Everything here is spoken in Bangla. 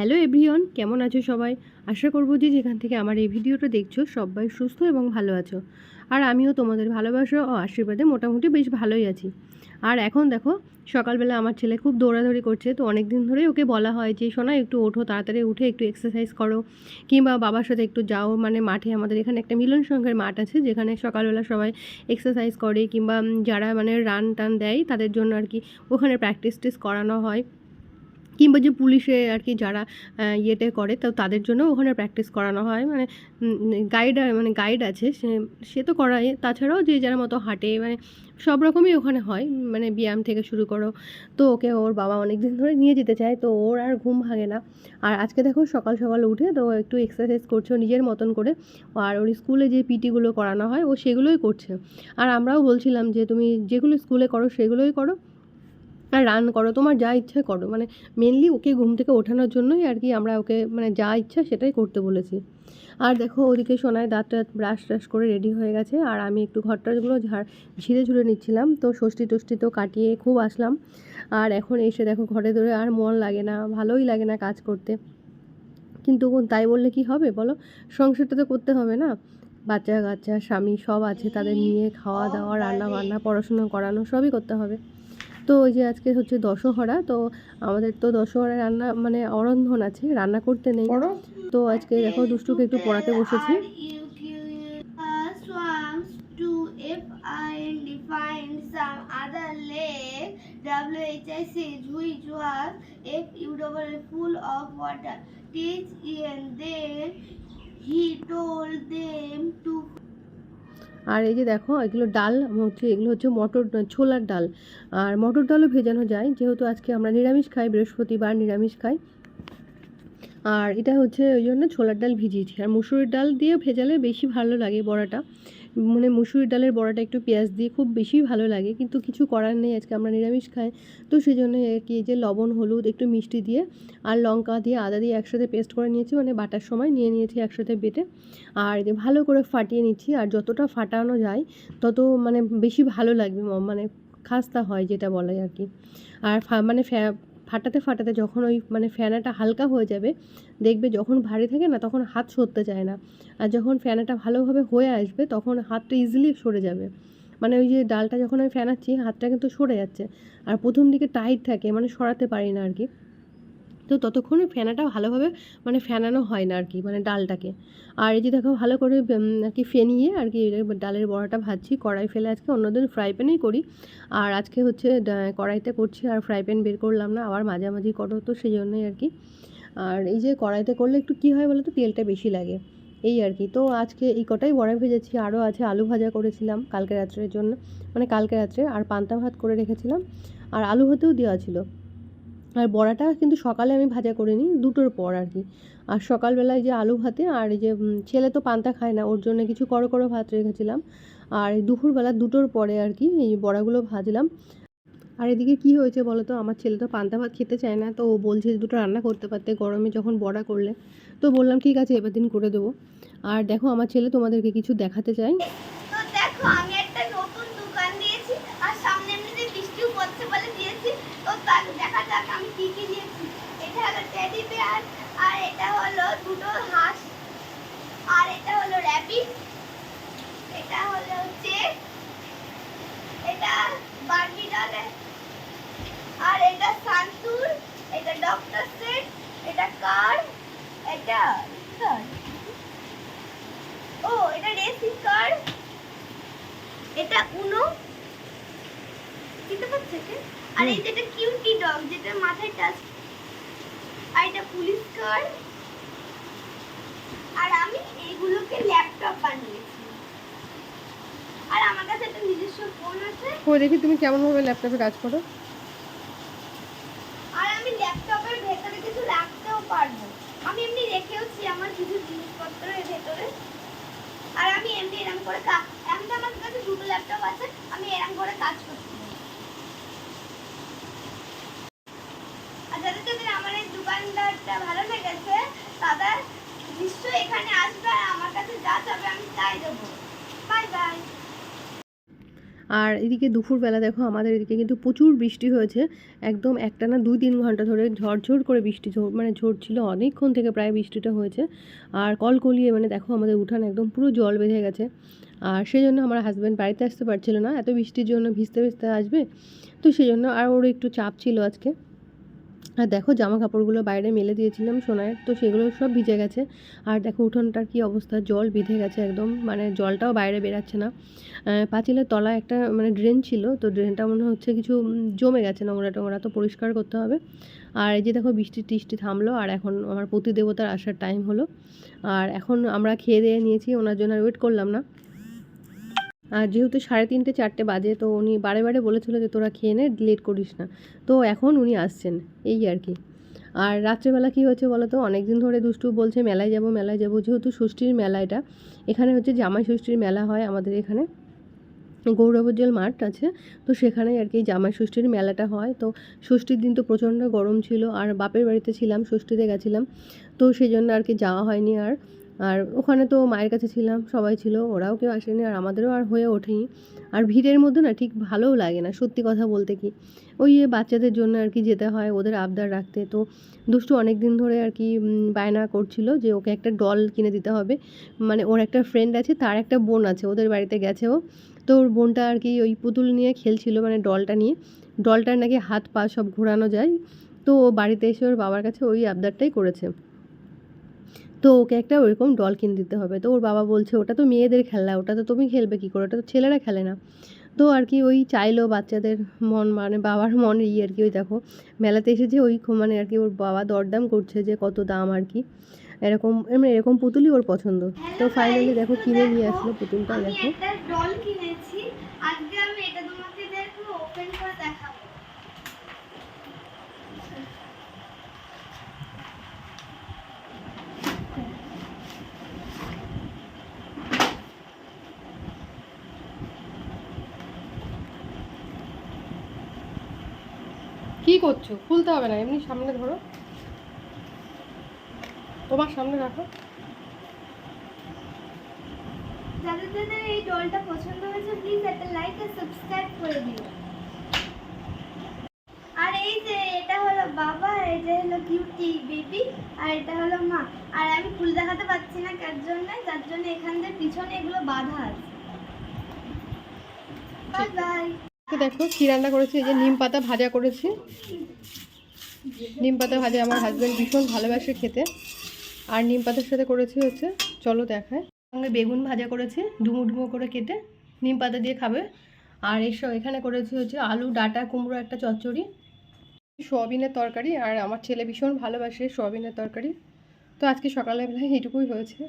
হ্যালো এভরিওয়ান, কেমন আছো সবাই? আশা করব যে যেখান থেকে আমার এই ভিডিওটা দেখছ, সবাই সুস্থ এবং ভালো আছো। আর আমিও তোমাদের ভালোবাসা ও আশীর্বাদে মোটামুটি বেশ ভালোই আছি। আর এখন দেখো, সকালবেলা আমার ছেলে খুব দৌড়াদৌড়ি করছে, তো অনেক দিন ধরেই ওকে বলা হয় যে, শোনা, একটু ওঠো, তাড়াতাড়ি উঠে একটু এক্সারসাইজ করো। কিংবা বাবার সাথে একটু যাও মানে মাঠে আমাদের এখানে একটা মিলন সংঘের মাঠ আছে, যেখানে সকালবেলা সবাই এক্সারসাইজ করে, কিংবা যারা মানে রান টান দেয়, তাদের জন্য আর কি ওখানে প্র্যাকটিস টেস করানো হয়। কিংবা যে পুলিশে আর কি যারা ইয়েতে করে, তো তাদের জন্য ওখানে প্র্যাকটিস করানো হয়। মানে গাইড মানে গাইড আছে, সে সে তো করায়। তাছাড়াও যে যার মতো হাঁটে মানে সব রকমই ওখানে হয়। মানে ব্যায়াম থেকে শুরু করো, তো ওকে ওর বাবা অনেক দিন ধরে নিয়ে যেতে চায়, তো ওর আর ঘুম ভাঙে না। আর আজকে দেখো সকাল সকাল উঠে তো একটু এক্সারসাইজ করছে নিজের মতন করে। আর ওর স্কুলে যে পিটিগুলো করানো হয়, ও সেগুলোই করছে। আর আমরাও বলছিলাম যে, তুমি যেগুলো স্কুলে করো, সেগুলোই করো। আর রান করো, তোমার যা ইচ্ছা করো। মানে মেনলি ওকে ঘুম থেকে ওঠানোর জন্যই আর কি আমরা ওকে মানে যা ইচ্ছা সেটাই করতে বলেছি। আর দেখো ওদিকে সোনায় দাঁত টাত ব্রাশ ট্রাশ করে রেডি হয়ে গেছে আর আমি একটু ঘরটাগুলো ঝাড়, ঝিরে ঝুড়ে নিচ্ছিলাম। তো ষষ্ঠী টষ্ঠী তো কাটিয়ে খুব আসলাম। আর এখন এসে দেখো ঘরে ধরে আর মন লাগে না, ভালোই লাগে না কাজ করতে। কিন্তু তাই বললে কি হবে বলো? সংসারটা তো করতে হবে না। বাচ্চা কাচ্চা স্বামী সব আছে তাদের নিয়ে খাওয়া দাওয়া রান্না বান্না পড়াশোনা করানো সবই করতে হবে। তো ওই যে আজকে হচ্ছে দশহরা তো আমাদের তো দশহরা রান্না মানে অরন্ধন আছে রান্না করতে নেই। তো আজকে দেখো দুষ্টুকে একটু পড়াতে বসেছি। Full of water teach he told them আর এই যে দেখো, এগুলো ডাল, হচ্ছে এগুলো হচ্ছে মটর, ছোলার ডাল। আর মটর ডালও ভেজানো যায়, যেহেতু আজকে আমরা নিরামিষ খাই, বৃহস্পতিবার নিরামিষ খাই। আর এটা হচ্ছে ওই জন্য ছোলার ডাল ভিজিয়েছি। আর মুসুরির ডাল দিয়ে ভেজালে বেশি ভালো লাগে বড়াটা। মানে মুসুরির ডালের বড়াটা একটু পেঁয়াজ দিয়ে খুব বেশি ভালো লাগে, কিন্তু কিছু করার নেই, আজকে আমরা নিরামিষ খাই। তো সেই জন্য আর কি যে লবণ, হলুদ, একটু মিষ্টি দিয়ে আর লঙ্কা দিয়ে আদা দিয়ে একসাথে পেস্ট করে নিয়েছি মানে বাটার সময় নিয়ে নিয়েছি একসাথে বেটে। আর ভালো করে ফাটিয়ে নিচ্ছি, আর যতটা ফাটানো যায়, তত মানে বেশি ভালো লাগবে মানে খাস্তা হয় যেটা বলে আর কি। আর মানে ফাটাতে ফাটাতে যখন ওই মানে ফ্যানাটা হালকা হয়ে যাবে, দেখবে যখন ভারী থাকে না তখন হাত সরতে চায় না। আর যখন ফ্যানাটা ভালোভাবে হয়ে আসবে তখন হাতটা ইজিলি সরে যাবে। মানে ওই যে ডালটা যখন আমি ফেনাচ্ছি, হাতটা কিন্তু সরে যাচ্ছে। আর প্রথম দিকে টাইট থাকে মানে সরাতে পারি না আর কি। তো ততক্ষণে ফেনাটা ভালোভাবে মানে ফেনানো হয় না আর কি মানে ডালটাকে। আর এই যে দেখো ভালো করে আর কি ফেনিয়ে আর কি ডালের বড়াটা ভাজছি, কড়াই ফেলে আজকে অন্যদিন ফ্রাই প্যানেই করি। আর আজকে হচ্ছে কড়াইতে করছি আর ফ্রাই প্যান বের করলাম না, আবার মাঝামাঝি করো তো সেই জন্যই আর কি আর এই যে কড়াইতে করলে একটু কী হয় বলো তো তেলটা বেশি লাগে। এই আর কি তো আজকে এই কটাই বড়া ভেজেছি, আরও আছে আলু ভাজা করেছিলাম কালকে রাত্রের জন্য মানে কালকে রাত্রে, আর পান্তা ভাত করে রেখেছিলাম। আর আলু হতেও দেওয়া ছিল। আর বড়াটা কিন্তু সকালে আমি ভাজা করে নিই, দুটোর পর আর কি। আর সকালবেলায় যে আলু ভাতে আর এই যে ছেলে তো পান্তা খায় না, ওর জন্য কিছু করো করো ভাত রেখেছিলাম। আর দুপুরবেলা দুটোর পরে আর কি এই বড়াগুলো ভাজলাম। আর এদিকে কি হয়েছে বলো তো? আমার ছেলে তো পান্তা ভাত খেতে চায় না, তো ও বলছে দুটো রান্না করতে পারতে, গরমে যখন বড়া করলে। তো বললাম, ঠিক আছে, এবার দিন করে দেবো। আর দেখো, আমার ছেলে তোমাদেরকে কিছু দেখাতে চাই দেখো, আমি একটা নতুন দোকান দিয়েছি আর সামনে এমনিতে বৃষ্টিও পড়ছে বলে দিয়েছি তো তার দেখা যাক আমি কি কি দিয়েছি এটা হলো টেডি বেয়ার আর এটা হলো দুটো হাঁস আর এটা এটা হলো হচ্ছে এটা বার্বি ডল। আর এটা সান্তুর এটা ডক্টর সেট এটা কার? এটা ও এটা রেসিং কার? এটা উনো? চিনতে পারছে আর এই যেটা কিউটি ডগ যেটা মাথায় টাচ আর এটা পুলিশ কার? আর আমি এইগুলোকে ল্যাপটপ বানিয়েছি। আর আমার কাছে একটা নিজস্ব ফোন আছে। ও দেখি তুমি কেমনভাবে ল্যাপটপে কাজ করো। আর আমি ল্যাপটপের ভেতরে কিছু রাখতেও পারব। আমি এমনি রেখেওছি আমার কিছু জিনিসপত্রের ভেতরে। আর আমি এমনি এরকম করে কা- এমনি আমার কাছে দুটো ল্যাপটপ আছে আমি এরকম করে কাজ পারি। আর যাদের যাদের আমার এই দোকানদারটা ভালো লেগেছে তারা এখানে আসবে আর আমার কাছে যা চাবে আমি তাই বাই বাই। আর এদিকে দুপুরবেলা দেখো, আমাদের এদিকে কিন্তু প্রচুর বৃষ্টি হয়েছে। একদম একটা না দুই তিন ঘণ্টা ধরে ঝরঝর করে বৃষ্টি মানে ঝরছিল। অনেকক্ষণ থেকে প্রায় বৃষ্টিটা হয়েছে। আর কলকলিয়ে মানে দেখো, আমাদের উঠান একদম পুরো জল বেঁধে গেছে। আর সেই জন্য আমার হাজব্যান্ড বাড়িতে আসতে পারছিল না। এত বৃষ্টির জন্য ভিজতে ভিজতে আসবে। তো সেই জন্য আর ওর একটু চাপ ছিল আজকে। আর দেখো জামা কাপড়গুলো বাইরে মেলে দিয়েছিলাম সোনায় তো সেগুলো সব ভিজে গেছে। আর দেখো উঠোনটার কি অবস্থা, জল বেঁধে গেছে একদম মানে জলটাও বাইরে বেরাচ্ছে না। পাঁচিলের তলায় একটা মানে ড্রেন ছিল, তো ড্রেনটা মনে হচ্ছে কিছু জমে গেছে নোংরা টোংরা, তো পরিষ্কার করতে হবে। আর এই যে দেখো বৃষ্টি টিষ্টি থামলো, আর এখন আমার প্রতিদেবতার আসার টাইম হলো। আর এখন আমরা খেয়ে দিয়ে নিয়েছি, ওনার জন্য আর ওয়েট করলাম না। আর যেহেতু সাড়ে তিনটে, চারটে বাজে, তো উনি বারে বারে বলেছিল যে তোরা খেয়ে নে লেট করিস না। তো এখন উনি আসছেন, এই আর কি। আর রাত্রেবেলা কী হয়েছে বলো তো অনেক দিন ধরে দুষ্টু বলছে, মেলায় যাব মেলায় যাব, যেহেতু ষষ্ঠীর মেলা এটা, এখানে হচ্ছে জামাই ষষ্ঠীর মেলা হয় আমাদের এখানে। গৌরবজ্জ্বল মাঠ আছে, তো সেখানেই আর কি জামাই ষষ্ঠীর মেলাটা হয়। তো ষষ্ঠীর দিন তো প্রচণ্ড গরম ছিল, আর বাপের বাড়িতে ছিলাম, ষষ্ঠীতে গেছিলাম। তো সেই জন্য আর কি যাওয়া হয়নি আর। আর ওখানে তো মায়ের কাছে ছিলাম, সবাই ছিল, ওরাও কেউ আসেনি আর আমাদেরও আর হয়ে ওঠেনি। আর ভিড়ের মধ্যে না ঠিক ভালোও লাগে না, সত্যি কথা বলতে কি। ওই বাচ্চাদের জন্য আর কি যেতে হয়, ওদের আবদার রাখতে। তো দুষ্টু অনেক দিন ধরে আর কি বায়না করছিল যে ওকে একটা ডল কিনে দিতে হবে। মানে ওর একটা ফ্রেন্ড আছে, তার একটা বোন আছে, ওদের বাড়িতে গেছে ও। তো ওর বোনটা আর কি ওই পুতুল নিয়ে খেলছিল মানে ডলটা নিয়ে। ডলটার নাকি হাত পা সব ঘোরানো যায়। তো ও বাড়িতে এসে ওর বাবার কাছে ওই আবদারটাই করেছে। তো ওকে একটা ওরকম ডল কিনে দিতে হবে। তো ওর বাবা বলছে, ওটা তো মেয়েদের খেলা ওটা তো তুমি খেলবে কী করে? ওটা তো ছেলেরা খেলে না। তো আর কি ওই চাইলো বাচ্চাদের মন মানে বাবার মন এই আর কি, ওই দেখো, মেলাতে এসেছে ওই মানে আর কি ওর বাবা দরদাম করছে যে কত দাম আর কি। এরকম এমনি এরকম পুতুলই ওর পছন্দ। তো ফাইনালি দেখো কিনে নিয়ে আসলো পুতুলটা, দেখো। ডল কিনেছি আজকে আমি এটা তোমাকে দেখো ওপেন করে দেখাবো কি করছ? খুলতে হবে না এমনি সামনে ধরো। তোমার সামনে রাখো। যাদের যাদের এই ডলটা পছন্দ হয়েছে প্লিজ একটা লাইক আর সাবস্ক্রাইব করে দিও। আর এই যে এটা হলো বাবা এটা হলো কিউটি বেবি আর এটা হলো মা। আর আমি ফুল দেখাতে পাচ্ছি না কার জন্য যার জন্য এখান থেকে পিছনে এগুলো বাঁধা আছে। বাই দেখো কী রান্না করেছি, এই যে নিম পাতা ভাজা করেছি। নিম পাতা ভাজা আমার হাজব্যান্ড ভীষণ ভালোবাসে খেতে। আর নিম পাতার সাথে করেছি হচ্ছে, চলো দেখায়। সঙ্গে বেগুন ভাজা করেছি, ডুমো ডুমো করে কেটে নিম পাতা দিয়ে খাবে। আর এসব এখানে করেছি হচ্ছে আলু, ডাটা, কুমড়ো, একটা চচ্চড়ি। সোয়াবিনের তরকারি, আর আমার ছেলে ভীষণ ভালোবাসে সোয়াবিনের তরকারি। তো আজকে সকালবেলায় এইটুকুই হয়েছে।